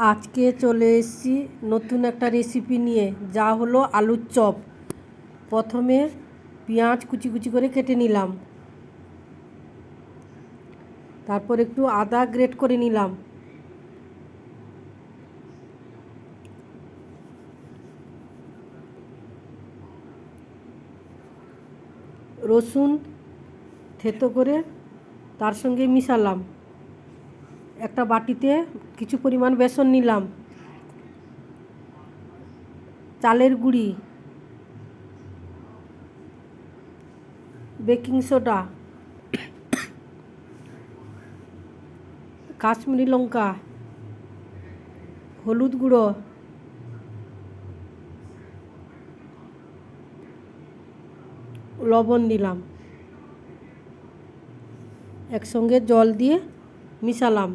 আজকে চলে এসেছি নতুন একটা রেসিপি নিয়ে, যা হলো আলুর চপ। প্রথমে পেঁয়াজ কুচি কুচি করে কেটে নিলাম। তারপর একটু আদা গ্রেট করে নিলাম। রসুন থেতো করে তার সঙ্গে মিশালাম। একটা বাটিতে কিছু পরিমাণ বেসন নিলাম, চালের গুঁড়ি, বেকিং সোডা, কাশ্মীরি লঙ্কা, হলুদ গুঁড়ো, লবণ দিলাম একসঙ্গে জল দিয়ে মিশালাম।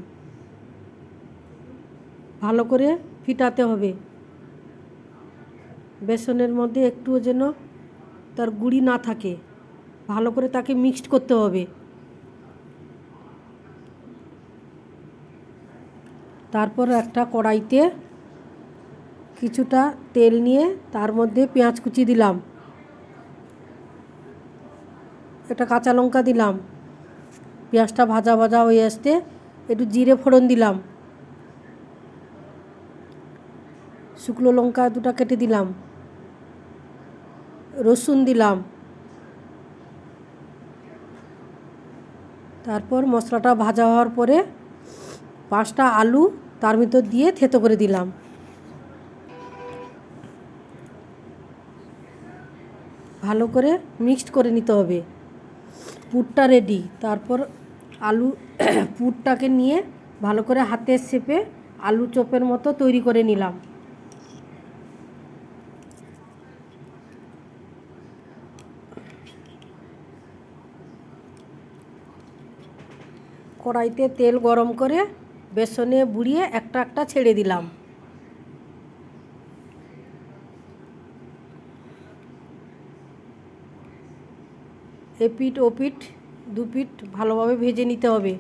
ভালো করে ফিটাতে হবে। বেসনের মধ্যে একটুও যেন তার গুঁড়ি না থাকে। ভালো করে তাকে মিক্সড করতে হবে। তারপর একটা কড়াইতে কিছুটা তেল নিয়ে তার মধ্যে পেঁয়াজ কুচি দিলাম। একটা কাঁচা লঙ্কা দিলাম। পেঁয়াজটা ভাজা ভাজা হয়ে আসতে একটু জিরে ফোড়ন দিলাম। শুকনো লঙ্কা দুটা কেটে দিলাম। রসুন দিলাম। তারপর মশলাটা ভাজা হওয়ার পরে পাঁচটা আলু তার ভিতর দিয়ে থেতো করে দিলাম। ভালো করে মিক্সড করে নিতে হবে। পুরটা রেডি তারপর আলু পুরটাকে নিয়ে ভালো করে হাতের শেপে আলু চপের মতো তৈরি করে নিলাম। কড়াইতে তেল গরম করে বেসনে বুড়িয়ে একটা একটা ছেড়ে দিলাম। এপিট ওপিট দুপিট ভালোভাবে ভেজে নিতে হবে।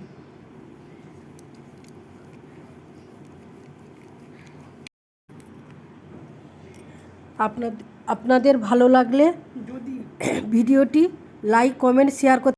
আপনাদের আপনাদের ভালো লাগলে যদি ভিডিওটি লাইক কমেন্ট শেয়ার করতে